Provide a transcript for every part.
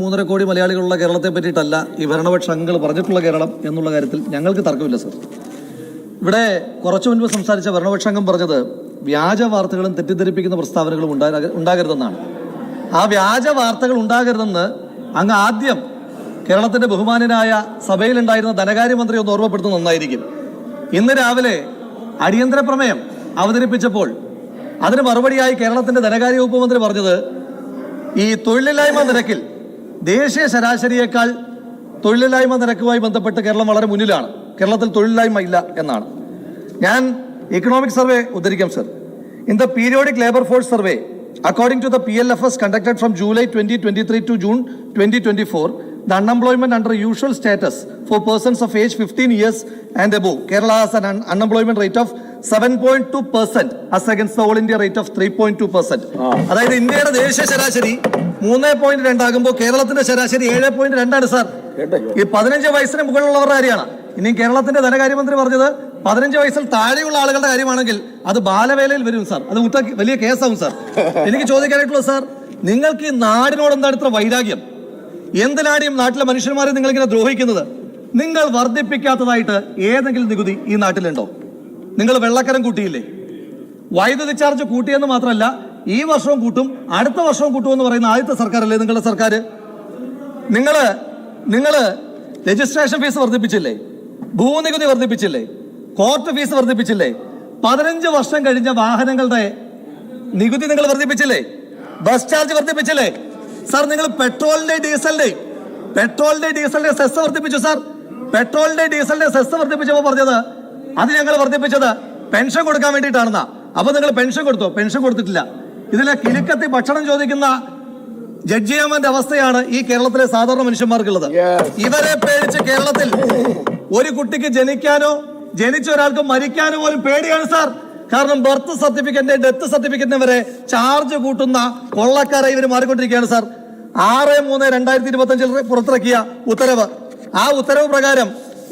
മൂന്നര കോടി മലയാളികളുള്ള കേരളത്തെ പറ്റിയിട്ടല്ല ഈ ഭരണപക്ഷ അംഗങ്ങൾ പറഞ്ഞിട്ടുള്ള കേരളം എന്നുള്ള കാര്യത്തിൽ ഞങ്ങൾക്ക് തർക്കമില്ല സർ ഇവിടെ കുറച്ചു മുൻപ് സംസാരിച്ച ഭരണപക്ഷ അംഗം പറഞ്ഞത് വ്യാജ വാർത്തകളും തെറ്റിദ്ധരിപ്പിക്കുന്ന പ്രസ്താവനകളും ഉണ്ടാക ഉണ്ടാകരുതെന്നാണ്. ആ വ്യാജ വാർത്തകൾ ഉണ്ടാകരുതെന്ന് അങ്ങ് ആദ്യം കേരളത്തിന്റെ ബഹുമാനനായ സഭയിലുണ്ടായിരുന്ന ധനകാര്യമന്ത്രി ഒന്ന് ഓർമ്മപ്പെടുത്തുന്നത് നന്നായിരിക്കും. ഇന്ന് രാവിലെ അടിയന്തര പ്രമേയം അവതരിപ്പിച്ചപ്പോൾ അതിന് മറുപടിയായി കേരളത്തിന്റെ ധനകാര്യ വകുപ്പ് മന്ത്രി പറഞ്ഞത് ഈ തൊഴിലില്ലായ്മ നിരക്കിൽ ദേശീയ ശരാശരിയേക്കാൾ തൊഴിലില്ലായ്മ നിരക്കുമായി ബന്ധപ്പെട്ട് കേരളം വളരെ മുന്നിലാണ്. കേരളത്തിൽ തൊഴിലില്ലായ്മ ഇല്ല എന്നാണ്. ഞാൻ economic survey ഉദ്ധരിക്കാം sir in the periodic labour force survey according to the P L F S conducted from July twenty twenty three to June twenty twenty four the unemployment under usual status for persons of age fifteen years and above Kerala has an unemployment rate of seven point two percent as the all India rate of three point two percent അതായത് ഇന്ത്യയുടെ ദേശീയ ശരാശരി മൂന്ന് point രണ്ടാകുമ്പോൾ കേരളത്തിന്റെ ശരാശരി ഏഴ് point രണ്ടാണ് sir. ഈ പതിനഞ്ച് വയസ്സിന് മുകളിലുള്ളവരുടെ കാര്യമാണ്. ഇനി കേരളത്തിന്റെ ധനകാര്യമന്ത്രി പറഞ്ഞത് പതിനഞ്ച് വയസ്സിൽ താഴെയുള്ള ആളുകളുടെ കാര്യമാണെങ്കിൽ അത് ബാലവേലയിൽ വരും സാർ. അത് ഉത്ത വലിയ കേസാവും സാർ. എനിക്ക് ചോദിക്കാനായിട്ടുള്ളത് സാർ നിങ്ങൾക്ക് ഈ നാടിനോട് എന്താണ് ഇത്ര വൈരാഗ്യം? എന്തിനാണ് നാട്ടിലെ മനുഷ്യന്മാരെ നിങ്ങൾ ഇങ്ങനെ ദ്രോഹിക്കുന്നത്? നിങ്ങൾ വർദ്ധിപ്പിക്കാത്തതായിട്ട് ഏതെങ്കിലും നികുതി ഈ നാട്ടിലുണ്ടോ? നിങ്ങൾ വെള്ളക്കരം കൂട്ടിയില്ലേ? വൈദ്യുതി ചാർജ് കൂട്ടിയെന്ന് മാത്രമല്ല ഈ വർഷവും കൂട്ടും അടുത്ത വർഷവും കൂട്ടുമെന്ന് പറയുന്ന ആദ്യത്തെ സർക്കാരല്ലേ നിങ്ങളുടെ സർക്കാർ നിങ്ങൾ നിങ്ങൾ രജിസ്ട്രേഷൻ ഫീസ് വർദ്ധിപ്പിച്ചില്ലേ? ഭൂനികുതി വർദ്ധിപ്പിച്ചില്ലേ? Court fees വർദ്ധിപ്പിച്ചില്ലേ? പതിനഞ്ച് വർഷം കഴിഞ്ഞ വാഹനങ്ങളുടെ നികുതി നിങ്ങൾ വർദ്ധിപ്പിച്ചില്ലേ? ബസ് ചാർജ് വർദ്ധിപ്പിച്ചില്ലേ? സാർ നിങ്ങൾ പെട്രോളിന്റെ ഡീസലിന്റെ പെട്രോളിന്റെ ഡീസലിന്റെ സെസ് വർദ്ധിപ്പിച്ചു സാർ. പെട്രോളിന്റെ ഡീസലിന്റെ സെസ് വർദ്ധിപ്പിച്ചപ്പോൾ പറഞ്ഞത് അത് ഞങ്ങൾ വർദ്ധിപ്പിച്ചത് പെൻഷൻ കൊടുക്കാൻ വേണ്ടിയിട്ടാണെന്നാ. അപ്പൊ നിങ്ങൾ പെൻഷൻ കൊടുത്തോ? പെൻഷൻ കൊടുത്തിട്ടില്ല. ഇതിലെ കിലുക്കത്തി ഭക്ഷണം ചോദിക്കുന്ന ജഡ്ജിയാമന്റെ അവസ്ഥയാണ് ഈ കേരളത്തിലെ സാധാരണ മനുഷ്യന്മാർക്കുള്ളത്. ഇവരെ പേടിച്ച് കേരളത്തിൽ ഒരു കുട്ടിക്ക് ജനിക്കാനോ ജനിച്ച ഒരാൾക്ക് മരിക്കാനോ പോലും പേടിയാണ് സാർ. കാരണം ബർത്ത് സർട്ടിഫിക്കറ്റിന്റെ ഡെത്ത് സർട്ടിഫിക്കറ്റിന് വരെ ചാർജ് കൂട്ടുന്ന കൊള്ളക്കാരെ ഇവർ മാറിക്കൊണ്ടിരിക്കുകയാണ് സാർ. ആറ് മൂന്ന് രണ്ടായിരത്തി ഇരുപത്തി അഞ്ചിൽ പുറത്തിറക്കിയ ഉത്തരവ്. ആ ഉത്തരവ് പ്രകാരം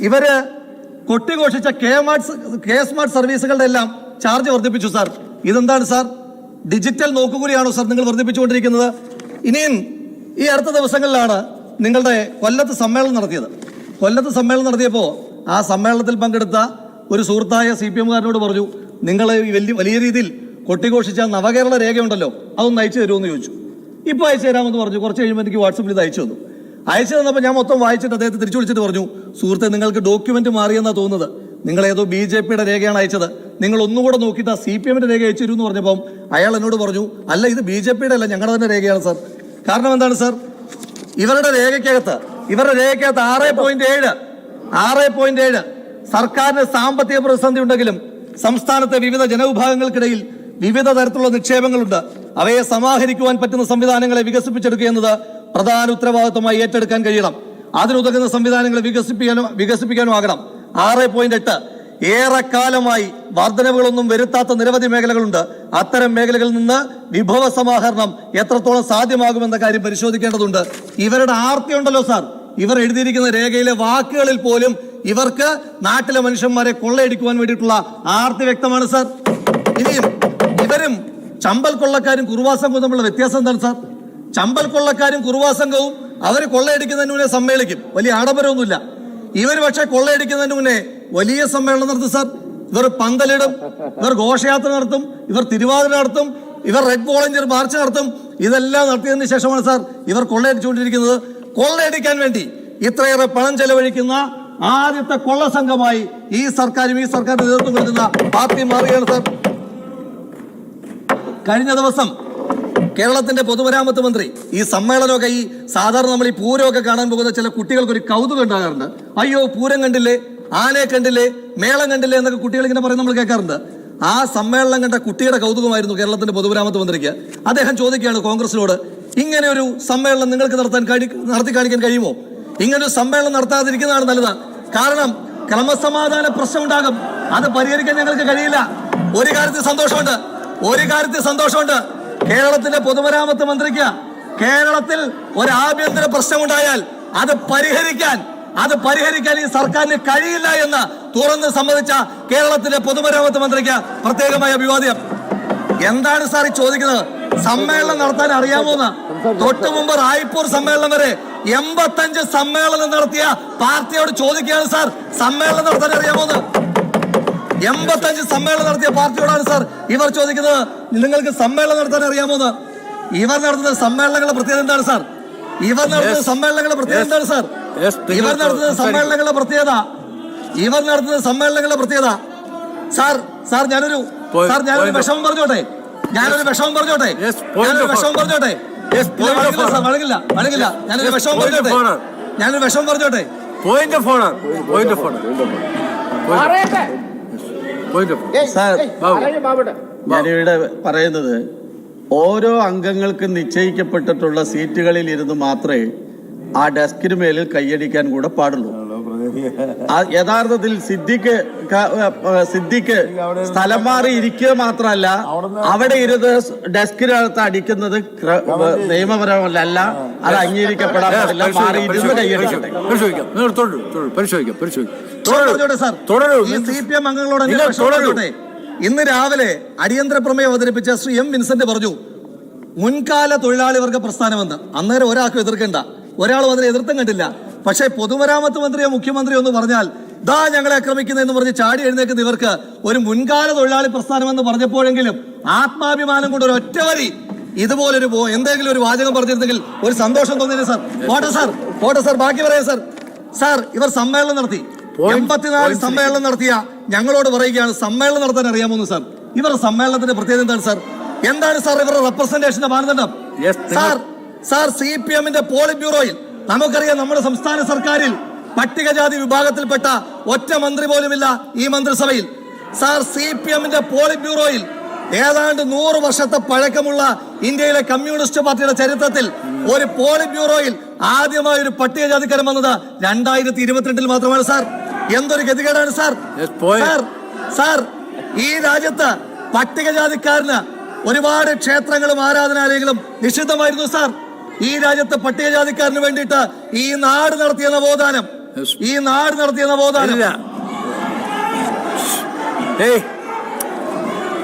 ഇവർ കൊട്ടിഘോഷിച്ച കെ മാർട്ട് കെ സ്മാർട്ട് സർവീസുകളുടെ എല്ലാം ചാർജ് വർദ്ധിപ്പിച്ചു സാർ. ഇതെന്താണ് സാർ? ഡിജിറ്റൽ നോക്കുകൂലിയാണോ സർ നിങ്ങൾ വർദ്ധിപ്പിച്ചുകൊണ്ടിരിക്കുന്നത്. ഇനിയും ഈ അടുത്ത ദിവസങ്ങളിലാണ് നിങ്ങളുടെ കൊല്ലത്ത് സമ്മേളനം നടത്തിയത്. കൊല്ലത്ത് സമ്മേളനം നടത്തിയപ്പോൾ ആ സമ്മേളനത്തിൽ പങ്കെടുത്ത ഒരു സുഹൃത്തായ സി പി എമ്മുകാരനോട് പറഞ്ഞു നിങ്ങൾ വലിയ വലിയ രീതിയിൽ കൊട്ടിഘോഷിച്ച നവകേരള രേഖയുണ്ടല്ലോ അതൊന്ന് അയച്ചു തരുമെന്ന് ചോദിച്ചു. ഇപ്പോൾ അയച്ചു തരാമെന്ന് പറഞ്ഞു. കുറച്ച് കഴിയുമ്പോൾ എനിക്ക് വാട്സപ്പിൽ ഇത് അയച്ചു തന്നു. അയച്ചു തന്നപ്പോൾ ഞാൻ മൊത്തം വായിച്ചിട്ട് അദ്ദേഹത്തെ തിരിച്ചു വിളിച്ചിട്ട് പറഞ്ഞു സുഹൃത്തെ നിങ്ങൾക്ക് ഡോക്യുമെന്റ് മാറിയെന്നാണ് തോന്നുന്നത്. നിങ്ങൾ ഏതോ ബി ജെ പിയുടെ രേഖയാണ് അയച്ചത്. നിങ്ങൾ ഒന്നുകൂടെ നോക്കിയിട്ട് ആ സി പി എമ്മിന്റെ രേഖ അയച്ചു എന്ന് പറഞ്ഞപ്പം അയാൾ എന്നോട് പറഞ്ഞു അല്ല ഇത് ബി ജെ പിയുടെ അല്ല ഞങ്ങളുടെ തന്നെ രേഖയാണ് സാർ. കാരണം എന്താണ് സാർ? ഇവരുടെ രേഖയ്ക്കകത്ത് ഇവരുടെ രേഖയ്ക്കകത്ത് ആറ് പോയിന്റ് ഏഴ് ആറ് പോയിന്റ് ഏഴ് സർക്കാരിന് സാമ്പത്തിക പ്രതിസന്ധി ഉണ്ടെങ്കിലും സംസ്ഥാനത്തെ വിവിധ ജനവിഭാഗങ്ങൾക്കിടയിൽ വിവിധ തരത്തിലുള്ള നിക്ഷേപങ്ങളുണ്ട്. അവയെ സമാഹരിക്കുവാൻ പറ്റുന്ന സംവിധാനങ്ങളെ വികസിപ്പിച്ചെടുക്കുക എന്നത് പ്രധാന ഉത്തരവാദിത്വമായി ഏറ്റെടുക്കാൻ കഴിയണം. അതിനുതകുന്ന സംവിധാനങ്ങളെ വികസിപ്പിക്കാനും വികസിപ്പിക്കാനും ആകണം. ആറ് പോയിന്റ് എട്ട് ഏറെക്കാലമായി വർധനവുകളൊന്നും വരുത്താത്ത നിരവധി മേഖലകളുണ്ട്. അത്തരം മേഖലകളിൽ നിന്ന് വിഭവ സമാഹരണം എത്രത്തോളം സാധ്യമാകുമെന്ന കാര്യം പരിശോധിക്കേണ്ടതുണ്ട്. ഇവരുടെ ആർത്തി ഉണ്ടല്ലോ സാർ. ഇവർ എഴുതിയിരിക്കുന്ന രേഖയിലെ വാക്കുകളിൽ പോലും ഇവർക്ക് നാട്ടിലെ മനുഷ്യന്മാരെ കൊള്ളയടിക്കുവാൻ വേണ്ടിയിട്ടുള്ള ആർത്തി വ്യക്തമാണ് സാർ. ഇനിയും ഇവരും ചമ്പൽ കൊള്ളക്കാരും കുറുവാസംഘവും തമ്മിലുള്ള വ്യത്യാസം എന്താണ് സാർ? ചമ്പൽ കൊള്ളക്കാരും കുറുവാസംഘവും അവർ കൊള്ളയടിക്കുന്നതിന് മുന്നേ സമ്മേളിക്കും. വലിയ ആഡംബരമൊന്നുമില്ല. ഇവർ പക്ഷേ കൊള്ളയടിക്കുന്നതിന് മുന്നേ വലിയ സമ്മേളനം നടത്തും സാർ. ഇവർ പന്തലിടും ഇവർ ഘോഷയാത്ര നടത്തും ഇവർ തിരുവാതിര നടത്തും ഇവർ റെഡ് വോളണ്ടിയർ മാർച്ച് നടത്തും. ഇതെല്ലാം നടത്തിയതിനു ശേഷമാണ് സാർ ഇവർ കൊള്ളയടിച്ചുകൊണ്ടിരിക്കുന്നത്. കൊള്ളയടിക്കാൻ വേണ്ടി ഇത്രയേറെ പണം ചെലവഴിക്കുന്ന ആദ്യത്തെ കൊള്ള സംഘമായി ഈ സർക്കാരും ഈ സർക്കാരിന് നേതൃത്വം കൊടുക്കുന്ന പാർട്ടി മാറുകയാണ് സാർ. കഴിഞ്ഞ ദിവസം കേരളത്തിന്റെ പൊതുമരാമത്ത് മന്ത്രി ഈ സമ്മേളനമൊക്കെ ഈ സാധാരണ നമ്മൾ ഈ പൂരമൊക്കെ കാണാൻ പോകുന്ന ചില കുട്ടികൾക്ക് ഒരു കൗതുകം ഉണ്ടാകാറുണ്ട്. അയ്യോ പൂരം കണ്ടില്ലേ? ആനയെ കണ്ടില്ലേ മേളം കണ്ടില്ലേ എന്നൊക്കെ കുട്ടികൾ ഇങ്ങനെ പറയുന്നത് നമ്മൾ കേൾക്കാറുണ്ട്. ആ സമ്മേളനം കണ്ട കുട്ടിയുടെ കൗതുകമായിരുന്നു കേരളത്തിന്റെ പൊതുമരാമത്ത് മന്ത്രിക്ക്. അദ്ദേഹം ചോദിക്കുകയാണ് കോൺഗ്രസിനോട് ഇങ്ങനെ ഒരു സമ്മേളനം നിങ്ങൾക്ക് നടത്താൻ കഴി- നടത്തി കാണിക്കാൻ കഴിയുമോ? ഇങ്ങനെ ഒരു സമ്മേളനം നടത്താതിരിക്കുന്നതാണ് നല്ലത്. കാരണം ക്രമസമാധാന പ്രശ്നം ഉണ്ടാകും അത് പരിഹരിക്കാൻ ഞങ്ങൾക്ക് കഴിയില്ല. ഒരു കാര്യത്തിൽ സന്തോഷമുണ്ട്. ഒരു കാര്യത്തിൽ സന്തോഷമുണ്ട്. കേരളത്തിന്റെ പൊതുമരാമത്ത് മന്ത്രിക്ക് കേരളത്തിൽ ഒരു ആഭ്യന്തര പ്രശ്നമുണ്ടായാൽ അത് പരിഹരിക്കാൻ അത് പരിഹരിക്കാൻ ഈ സർക്കാരിന് കഴിയില്ല എന്ന് തുറന്ന് സമ്മതിച്ച കേരളത്തിലെ പൊതുമരാമത്ത് മന്ത്രിക്ക് പ്രത്യേകമായ അഭിവാദ്യം. എന്താണ് സാർ ഈ ചോദിക്കുന്നത്? സമ്മേളനം നടത്താൻ അറിയാമോന്ന് തൊട്ടു മുമ്പ് റായ്പൂർ സമ്മേളനം വരെ എൺപത്തഞ്ച് സമ്മേളനം നടത്തിയ പാർട്ടിയോട് ചോദിക്കുകയാണ് സാർ. സമ്മേളനം നടത്താൻ അറിയാമോന്ന് എൺപത്തഞ്ച് സമ്മേളനം നടത്തിയ പാർട്ടിയോടാണ് സാർ ഇവർ ചോദിക്കുന്നത്. നിങ്ങൾക്ക് സമ്മേളനം നടത്താൻ അറിയാമോന്ന് ഇവർ നടത്തുന്ന സമ്മേളനങ്ങളുടെ പ്രത്യേകത എന്താണ് സാർ? ഇവർ നടത്തുന്ന സമ്മേളനങ്ങളുടെ പ്രത്യേകത എന്താണ് സാർ? ഇവർ നടത്തുന്ന. സമ്മേളനങ്ങളുടെ പ്രത്യേകത. ഇവർ നടത്തുന്ന സമ്മേളനങ്ങളുടെ പ്രത്യേകത. സാർ സാർ ഞാനൊരു സാർ ഞാനൊരു വിഷമം പറഞ്ഞോട്ടെ? ഞാനൊരു വിഷമം പറഞ്ഞോട്ടെ? ഞാനൊരു വിഷമം പറഞ്ഞോട്ടെ? വഴങ്ങില്ല. വഴങ്ങില്ല ഞാനൊരു വിഷമം പറഞ്ഞോട്ടെ. ഞാനൊരു വിഷമം പറഞ്ഞോട്ടെ? പോയിന്റ് പോയിന്റ് ബാബുടെ. ഞാനിവിടെ പറയുന്നത് ഓരോ അംഗങ്ങൾക്കും നിശ്ചയിക്കപ്പെട്ടിട്ടുള്ള സീറ്റുകളിൽ ഇരുന്ന് മാത്രമേ ആ ഡെസ്കിന് മേലിൽ കൈയടിക്കാൻ കൂടെ പാടുള്ളൂ. യഥാർത്ഥത്തിൽ സിദ്ദിഖ് സിദ്ധിക്ക് സിദ്ദിഖ് സ്ഥലം മാറി ഇരിക്കുക മാത്രമല്ല അവിടെ ഇരുന്ന് ഡെസ്കിനകത്ത് അടിക്കുന്നത് നിയമപരമല്ല നിയമപരമല്ല അത് അംഗീകരിക്കപ്പെടാൻ പാടില്ല മാറി ഇരുന്ന് കൈയടിക്കട്ടെ പരിശോധിക്കാം. പരിശോധിക്കാം. സി പി എം അംഗങ്ങളോട് ഇന്ന് രാവിലെ അടിയന്തര പ്രമേയം അവതരിപ്പിച്ച ശ്രീ എം വിൻസെന്റ് പറഞ്ഞു മുൻകാല തൊഴിലാളി വർഗ പ്രസ്ഥാനമെന്ന് അന്നേരം ഒരാൾക്കും എതിർക്കണ്ട. ഒരാളും അതിനെ എതിർത്തും കണ്ടില്ല. പക്ഷേ പൊതുമരാമത്ത് മന്ത്രിയോ മുഖ്യമന്ത്രിയോ എന്ന് പറഞ്ഞാൽ ദാ ഞങ്ങളെ ആക്രമിക്കുന്നതെന്ന് പറഞ്ഞ് ചാടി എഴുന്നേക്കുന്ന ഇവർക്ക് ഒരു മുൻകാല തൊഴിലാളി പ്രസ്ഥാനമെന്ന് പറഞ്ഞപ്പോഴെങ്കിലും ആത്മാഭിമാനം കൊണ്ട് ഒരു ഒറ്റവരി ഇതുപോലൊരു എന്തെങ്കിലും ഒരു വാചകം പറഞ്ഞിരുന്നെങ്കിൽ ഒരു സന്തോഷം തോന്നിയില്ല സാർ? പോട്ടെ സാർ പോട്ടെ സാർ ബാക്കി പറയാം സാർ. സാർ ഇവർ സമ്മേളനം നടത്തി. എൺപത്തിനാല് സമ്മേളനം നടത്തിയ ഞങ്ങളോട് പറയുകയാണ് സമ്മേളനം നടത്താൻ അറിയാമോന്ന് സാർ? ഇവരുടെ സമ്മേളനത്തിന്റെ പ്രത്യേകത എന്താണ് സാർ? എന്താണ് സാർ ഇവരുടെ റെപ്രസെന്റേഷന്റെ മാനദണ്ഡം? സാർ സാർ സി പി എമ്മിന്റെ പോളിറ്റ് ബ്യൂറോയിൽ നമുക്കറിയാം നമ്മുടെ സംസ്ഥാന സർക്കാരിൽ പട്ടികജാതി വിഭാഗത്തിൽപ്പെട്ട ഒറ്റ മന്ത്രി പോലുമില്ല ഈ മന്ത്രിസഭയിൽ. സാർ സി പി എമ്മിന്റെ പോളിറ്റ് ബ്യൂറോയിൽ ഏതാണ്ട് നൂറ് വർഷത്തെ പഴക്കമുള്ള ഇന്ത്യയിലെ കമ്മ്യൂണിസ്റ്റ് പാർട്ടിയുടെ ചരിത്രത്തിൽ ഒരു പോളിറ്റ് ബ്യൂറോയിൽ ആദ്യമായി ഒരു പട്ടികജാതിക്കാരൻ വന്നത് രണ്ടായിരത്തി ഇരുപത്തിരണ്ടിൽ മാത്രമാണ് സാർ. എന്തൊരു ഗതികേടാണ് സാർ. സാർ സാർ ഈ രാജ്യത്ത് പട്ടികജാതിക്കാരന് ഒരുപാട് ക്ഷേത്രങ്ങളും ആരാധനാലയങ്ങളും നിഷിദ്ധമായിരുന്നു സാർ. ഈ രാജ്യത്തെ പട്ടികജാതിക്കാരന് വേണ്ടിയിട്ട് ഈ നാട് നടത്തിയ നവോത്ഥാനം. ഈ നാട് നടത്തിയ നവോത്ഥാനം.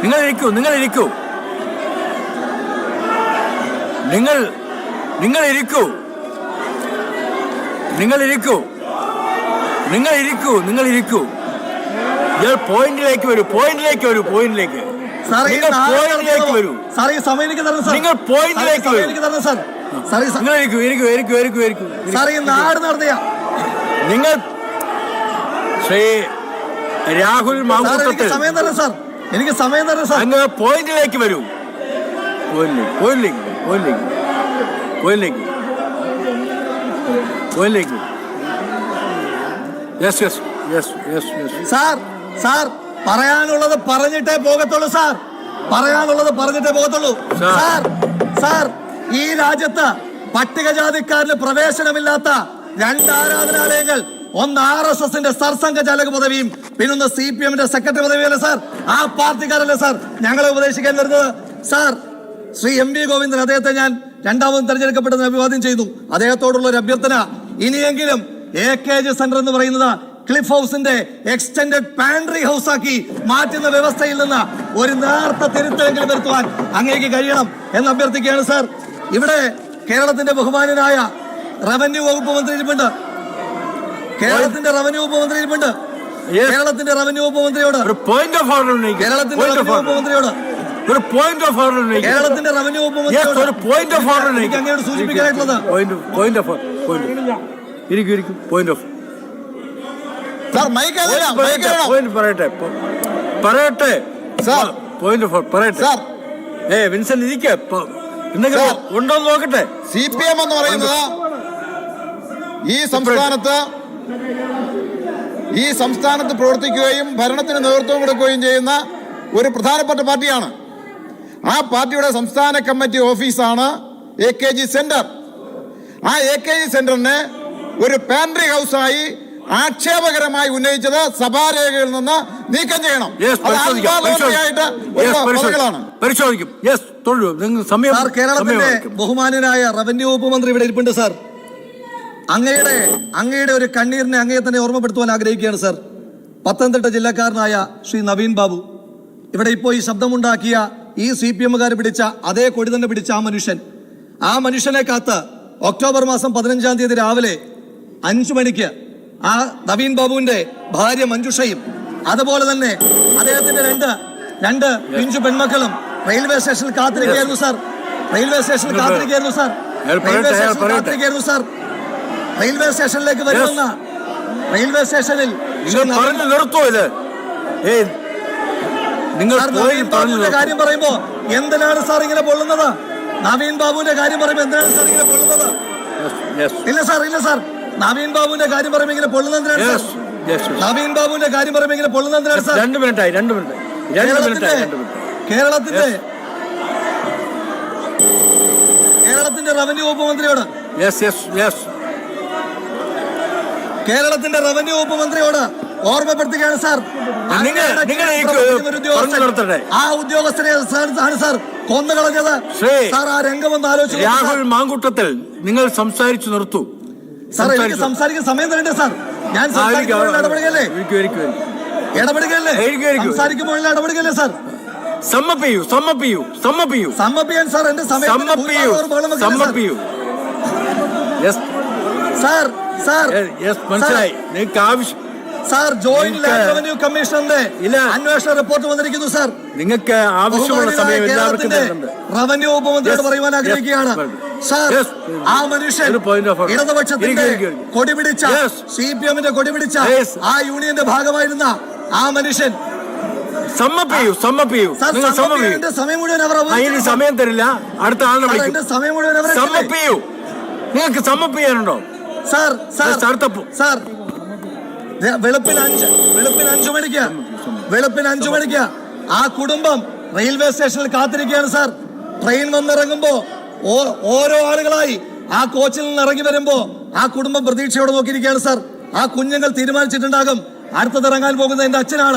നിങ്ങൾ ഇരിക്കൂ നിങ്ങൾ ഇരിക്കൂ. നിങ്ങൾ നിങ്ങൾ ഇരിക്കൂ. നിങ്ങൾ ഇരിക്കൂ. നിങ്ങൾ ഇരിക്കൂ നിങ്ങൾ ഇരിക്കൂ. പോയിന്റിലേക്ക് വരൂ പോയിന്റിലേക്ക് വരൂ പോയിന്റിലേക്ക് പോയിന്റിലേക്ക് വരൂ. സാർ ഈ സമയം എനിക്ക് തരണം സാർ. നിങ്ങൾ പോയിന്റിലേക്ക് വരൂ. എനിക്ക് തരണം സാർ. സാർ നിങ്ങൾ ഇരിക്കൂ ഇരിക്കൂ ഇരിക്കൂ ഇരിക്കൂ ഇരിക്കൂ സാർ ഈ നാട് നടത്തിയ നിങ്ങൾ ശ്രീ രാഹുൽ മാങ്കൂട്ടത്തിൽ സമയം തരണം സാർ. എനിക്ക് സമയം തരണം സാർ. അങ്ങ് പോയിന്റിലേക്ക് വരൂ. പോയിന്റിലേക്ക് പോയിന്റിലേക്ക് പോയിന്റിലേക്ക് പോയിന്റിലേക്ക് പോയിന്റിലേക്ക്. Yes yes yes yes yes sir sir. പറയാനുള്ളത് പറഞ്ഞിട്ടേ പോകത്തുള്ളൂ സാർ. പറയാനുള്ളത് പറഞ്ഞിട്ടേ പോകത്തുള്ളൂ. സാർ. സാർ ഈ രാജ്യത്ത് പട്ടികജാതിക്കാരന് പ്രവേശനമില്ലാത്ത രണ്ട് ആരാധനാലയങ്ങൾ ഒന്ന് ആർ എസ് എസിന്റെ സർസംഘചാലക പദവിയും പിന്നൊന്ന് സി പി എമ്മിന്റെ സെക്രട്ടറി പദവിയല്ലേ സാർ? ആ പാർട്ടിക്കാരല്ലേ സാർ ഞങ്ങളെ ഉപദേശിക്കാൻ വരുന്നത്. Sir Shri M V Govindan അദ്ദേഹത്തെ ഞാൻ രണ്ടാമതും തെരഞ്ഞെടുക്കപ്പെട്ടതിന് അഭിവാദ്യം ചെയ്തു. അദ്ദേഹത്തോടുള്ള ഒരു അഭ്യർത്ഥന. ഇനിയെങ്കിലും എ കെ ജി സെന്റർ എന്ന് പറയുന്നത് ക്ലിഫ് ഹൗസിന്റെ എക്സ്റ്റൻഡഡ് പാൻട്രി ഹൗസ് ആക്കി മാറ്റുന്ന വ്യവസ്ഥയിൽ നിന്ന് ഒരു നേർത്ത തിരുത്തലെങ്കിലും വരുത്തുവാൻ അങ്ങേക്ക് കഴിയണം എന്ന് അഭ്യർത്ഥിക്കുകയാണ് സർ. ഇവിടെ കേരളത്തിന്റെ ബഹുമാനനായ റവന്യൂ വകുപ്പ് മന്ത്രി ഇരിപ്പുണ്ട് കേരളത്തിന്റെ റവന്യൂ വകുപ്പ് മന്ത്രി ഇരിപ്പുണ്ട് കേരളത്തിന്റെ റവന്യൂ വകുപ്പ് മന്ത്രിയോട്. ഒരു പോയിന്റ് ഓഫ് ഓർഡർ കേരളത്തിന്റെ റവന്യൂ വകുപ്പ് മന്ത്രിയോട്. ഒരു പോയിന്റ് ഓഫ് ഓർഡർ കേരളത്തിന്റെ റവന്യൂ വകുപ്പ് ഒരു പോയിന്റ് ഓഫ് ഓർഡർ അങ്ങയോട് സൂചിപ്പിക്കാനായിട്ടുള്ളത്. പോയിന്റ് പോയിന്റ് ഓഫ് പോയിന്റ് ഇരിക്കും ഇരിക്കൂ. പോയിന്റ് ഓഫ് പോയിന്റ് പറയട്ടെ പറയട്ടെ സാർ. പോയിന്റ് പറയട്ടെ. സാർ. ഏ വിൻസെന്റ് ഇരിക്കെ എന്തെങ്കിലും. ഉണ്ടോ നോക്കട്ടെ. സി പി എം എന്ന് പറയുന്നത് ഈ സംസ്ഥാനത്ത് ഈ സംസ്ഥാനത്ത് പ്രവർത്തിക്കുകയും ഭരണത്തിന് നേതൃത്വം കൊടുക്കുകയും ചെയ്യുന്ന ഒരു പ്രധാനപ്പെട്ട പാർട്ടിയാണ്. ആ പാർട്ടിയുടെ സംസ്ഥാന കമ്മിറ്റി ഓഫീസാണ് എ കെ ജി സെന്റർ. ആ എ കെ ജി സെന്ററിനെ ഒരു പാൻട്രി ഹൗസായി ആക്ഷേപകരമായി ഉന്നയിച്ചത് സഭാരേഖയിൽ നിന്ന് നീക്കം ചെയ്യണം. പരിശോധിക്കാം. സാർ കേരളത്തിന്റെ. ബഹുമാനനായ റവന്യൂ വകുപ്പ് മന്ത്രി ഇവിടെ ഇരിപ്പുണ്ട് സാർ. അങ്ങയുടെ അങ്ങയുടെ ഒരു കണ്ണീരിനെ അങ്ങയെ തന്നെ ഓർമ്മപ്പെടുത്തുവാൻ ആഗ്രഹിക്കുകയാണ് സാർ. പത്തനംതിട്ട ജില്ലക്കാരനായ ശ്രീ നവീൻ ബാബു. ഇവിടെ ഇപ്പോൾ ഈ ശബ്ദമുണ്ടാക്കിയ ഈ സി പി എമ്മുകാർ പിടിച്ച അതേ കൊടി തന്നെ പിടിച്ച ആ മനുഷ്യൻ. ആ മനുഷ്യനെ കാത്ത് ഒക്ടോബർ മാസം പതിനഞ്ചാം തീയതി രാവിലെ അഞ്ചു മണിക്ക് ആ നവീൻ ബാബുവിന്റെ ഭാര്യ മഞ്ജുഷയും അതുപോലെ തന്നെ അദ്ദേഹത്തിന്റെ രണ്ട് രണ്ട് പിഞ്ചു പെൺമക്കളും റെയിൽവേ സ്റ്റേഷനിൽ കാത്തിരിക്കുകയായിരുന്നു സാർ. റെയിൽവേ സ്റ്റേഷനിൽ കാത്തിരിക്കുകയായിരുന്നു സാർ. റെയിൽവേ സ്റ്റേഷനിൽ. കാത്തിരിക്കുകയായിരുന്നു സാർ. റെയിൽവേ സ്റ്റേഷനിലേക്ക് വരുന്ന റെയിൽവേ സ്റ്റേഷനിൽ പറഞ്ഞു നിർത്തോ ഇത്. നിങ്ങൾ കാര്യം പറയുമ്പോ എന്തിനാണ് സാർ ഇങ്ങനെ പൊള്ളുന്നത്? നവീൻ ബാബുവിന്റെ കാര്യം പറയുമ്പോ എന്തിനാണ് സാർ ഇങ്ങനെ പൊള്ളുന്നത്? ഇല്ല സാർ ഇല്ല സാർ. നവീൻ ബാബുവിന്റെ കാര്യം പറയുമ്പോ ഇങ്ങനെ പൊള്ളുന്നത് സാർ നവീൻ ബാബുവിന്റെ കാര്യം പറയുമ്പോ ഇങ്ങനെ പൊള്ളുന്നത് സാർ രണ്ട് മിനിറ്റായി രണ്ട് മിനിറ്റ്. കേരളത്തിന്റെ മിനിറ്റ്. കേരളത്തിന്റെ കേരളത്തിന്റെ റവന്യൂ വകുപ്പ് മന്ത്രിയോട്? കേരളത്തിന്റെ റവന്യൂ വകുപ്പ് മന്ത്രിയോട് ഓർമ്മപ്പെടുത്തുകയാണ് സാർ. ആ ഉദ്യോഗസ്ഥനെ ആണ് സാർ കൊന്നുകളഞ്ഞത് സാർ ആ രംഗമൊന്ന് ആലോചിച്ചു നോക്കൂ രാഹുൽ മാങ്കുട്ടത്തിൽ നിങ്ങൾ സംസാരിച്ചു നിർത്തൂ. സാർ എനിക്ക്. സംസാരിക്കാൻ സമയം തരണ്ടേ സാർ? ഞാൻ സംസാരിക്കുമ്പോൾ ഇടപെടുകയല്ലേ. ഇടപെടുകയല്ലേ. സംസാരിക്കുമ്പോൾ ഇടപെടുകയല്ലേ സാർ? സമ്മപ്പിയു സമ്മപ്പിയു സമ്മപ്പിയു. സമ്മപ്പിയാൻ സാർ എന്റെ സമയം സമ്മപ്പിയു ഭൂരിഭാഗവും സാർ? സാർ മനസ്സിലായി. നിങ്ങൾക്ക് ആവശ്യം സാർ ജോയിന്റ് ലാൻഡ് റവന്യൂ കമ്മീഷണറിന്റെ. അന്വേഷണ റിപ്പോർട്ട് വന്നിരിക്കുന്നു സാർ. നിങ്ങൾക്ക് ആവശ്യമുള്ള സമയം റവന്യൂ ഉപമന്ത്രിയോട് പറയുവാൻ ആഗ്രഹിക്കുകയാണ്. സാർ ആ മനുഷ്യൻ. ഇടതുപക്ഷത്തിന്റെ കൊടിപിടിച്ച സി പി എമ്മിന്റെ കൊടിപിടിച്ച ആ യൂണിയന്റെ ഭാഗമായിരുന്ന ആ മനുഷ്യൻ. സമയം മുഴുവൻ അവർ. സമയം തരില്ല. അടുത്ത ആളിനെ വിളിക്കും. സമയം മുഴുവൻ അവരെ സമ്മപ്പിയൂ നിങ്ങൾക്ക് സമ്മപ്പിയാനുണ്ടോ സാർ സാർ തപ്പു സാർ. വെളുപ്പിന് അഞ്ച് വെളുപ്പിന് അഞ്ചു മണിക്ക് വെളുപ്പിന് അഞ്ചു മണിക്ക് ആ കുടുംബം റെയിൽവേ സ്റ്റേഷനിൽ കാത്തിരിക്കുകയാണ് സാർ. ട്രെയിൻ വന്നിറങ്ങുമ്പോ ഓരോ ആളുകളായി ആ കോച്ചിൽ നിന്ന് ഇറങ്ങി വരുമ്പോ ആ കുടുംബം പ്രതീക്ഷയോടെ നോക്കിയിരിക്കുകയാണ് സാർ. ആ കുഞ്ഞുങ്ങൾ തീരുമാനിച്ചിട്ടുണ്ടാകും. അടുത്തത് ഇറങ്ങാൻ പോകുന്ന എന്റെ അച്ഛനാണ്.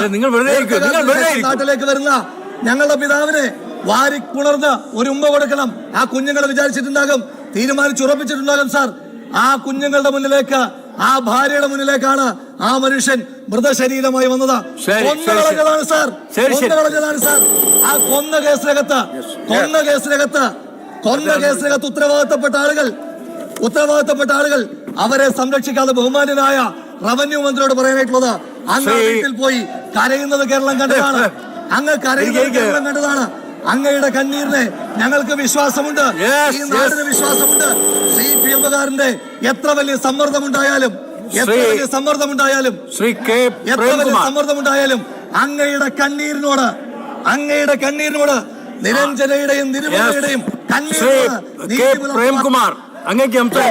നാട്ടിലേക്ക് വരുന്ന ഞങ്ങളുടെ പിതാവിനെ വാരി പുണർന്ന് ഒരു ഉമ്മ കൊടുക്കണം. ആ കുഞ്ഞുങ്ങൾ വിചാരിച്ചിട്ടുണ്ടാകും. തീരുമാനിച്ചുറപ്പിച്ചിട്ടുണ്ടാകും സാർ. ആ കുഞ്ഞുങ്ങളുടെ മുന്നിലേക്ക് ആ ഭാര്യയുടെ മുന്നിലേക്കാണ് ആ മനുഷ്യൻ മൃതശരീരമായി വന്നത്. കൊന്നുകളഞ്ഞതാണ് സാർ. കൊന്നുകളഞ്ഞതാണ് സാർ. ആ കൊന്ന കേസിനകത്ത് കൊന്ന കേസിനകത്ത് കൊന്ന കേസിനകത്ത് ഉത്തരവാദിത്തപ്പെട്ട ആളുകൾ. ഉത്തരവാദിത്തപ്പെട്ട ആളുകൾ അവരെ സംരക്ഷിക്കാതെ ബഹുമാനനായ റവന്യൂ മന്ത്രിയോട് പറയാനായിട്ടുള്ളത് അങ്ങ് വീട്ടിൽ പോയി കരയുന്നത് കേരളം കണ്ടതാണ്. അങ്ങ് കരയുന്നത്. കേരളം കണ്ടതാണ്. അങ്ങയുടെ കണ്ണീരിനെ ഞങ്ങൾക്ക് വിശ്വാസമുണ്ട്. ഈ നാടിന് വിശ്വാസമുണ്ട്. സി പി എമ്മുകാരന്റെ എത്ര വലിയ സമ്മർദ്ദമുണ്ടായാലും എത്ര വലിയ സമ്മർദ്ദമുണ്ടായാലും ശ്രീ കെ എത്ര വലിയ സമ്മർദ്ദമുണ്ടായാലും അങ്ങയുടെ കണ്ണീരിനോട് അങ്ങയുടെ കണ്ണീരിനോട് നിരഞ്ജനയുടെയും Yes. ശ്രീ കെ പ്രേംകുമാർ അങ്ങേക്ക് സംസാരിക്കാം